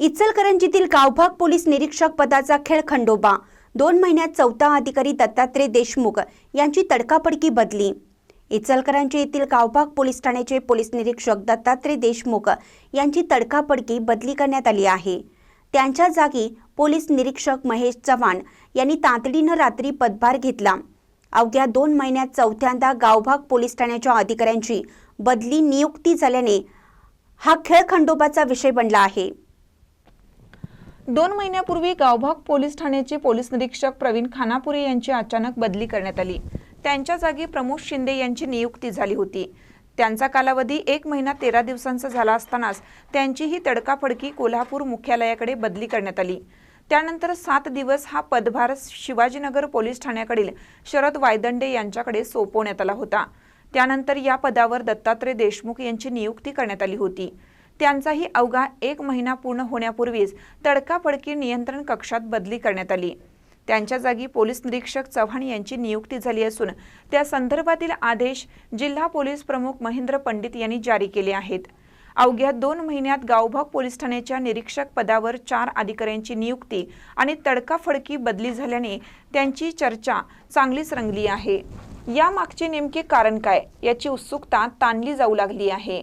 इचलकरंजीतील गावभाग police निरीक्षक पदाचा खेळ खंडोबा. दोन महिन्यात चौथा अधिकारी दत्तात्रय देशमुख यांची तडकापडकी बदली. इचलकरंजी येथील गावभाग पोलीस ठाण्याचे पोलीस निरीक्षक दत्तात्रय देशमुख यांची तडकापडकी बदली करण्यात आली आहे. त्यांच्या जागी पोलीस निरीक्षक महेश चव्हाण यांनी तातडीनं रात्री पदभार घेतला. अवघ्या दोन महिन्यात चौथ्यांदा गावभाग पोलीस ठाण्याच्या अधिकाऱ्यांची बदली नियुक्ती झाल्याने हा खेळ खंडोबाचा विषय बनला आहे. दोन महिन्यापूर्वी गावभाग पोलीस ठाण्याचे पोलीस निरीक्षक प्रवीण खानापुरे यांची अचानक बदली करण्यात आली. त्यांच्या जागी प्रमोद शिंदे यांची नियुक्ती झाली होती. त्यांचा कालावधी एक महिना तेरा दिवसांचा झाला असतानाच त्यांची ही तडकाफडकी कोल्हापूर मुख्यालयाकडे बदली करण्यात आली. त्यानंतर सात दिवस हा पदभार शिवाजीनगर पोलीस ठाण्याकडील शरद वायदंडे यांच्याकडे सोपवण्यात आला होता. त्यानंतर या पदावर दत्तात्रय देशमुख यांची नियुक्ती करण्यात आली होती. त्यांचाही अवघा एक महिना पूर्ण होण्यापूर्वीच तडकाफडकी नियंत्रण कक्षात बदली करण्यात आली. त्यांच्या जागी पोलीस निरीक्षक चव्हाण यांची नियुक्ती झाली असून त्या संदर्भातील आदेश जिल्हा पोलीस प्रमुख महेंद्र पंडित यांनी जारी केले आहेत. अवघ्या दोन महिन्यात गावभाग पोलीस ठाण्याच्या निरीक्षक पदावर चार अधिकाऱ्यांची नियुक्ती आणि तडकाफडकी बदली झाल्याने त्यांची चर्चा चांगलीच रंगली आहे. यामागचे नेमके कारण काय? याची उत्सुकता ताणली जाऊ लागली आहे.